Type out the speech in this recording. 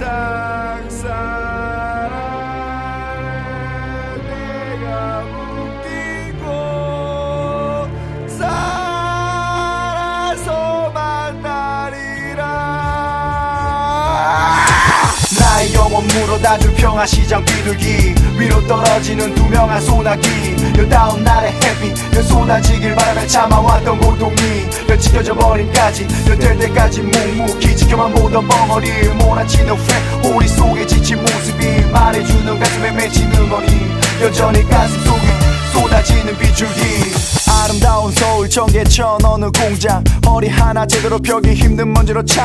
세상 사랑 내가 웃기고 살아서 만나리라 나의 영혼 물어다줄 평화시장 비둘기 위로 떨어지는 투명한 소나기. 여다운 날의 햇빛 여 쏟아지길 바람에 참아왔던 고통이 여 찢어져 버림까지 여될 때까지 묵묵히 지켜만 보던 벙어리 몰아치는 회. 우리 속에 지친 모습이 말해주는 가슴에 맺히는 어리 여전히 가슴 속에 쏟아지는 비줄기. 아름다운 서울 청계천 어느 공장. 허리 하나 제대로 펴기 힘든 먼지로 차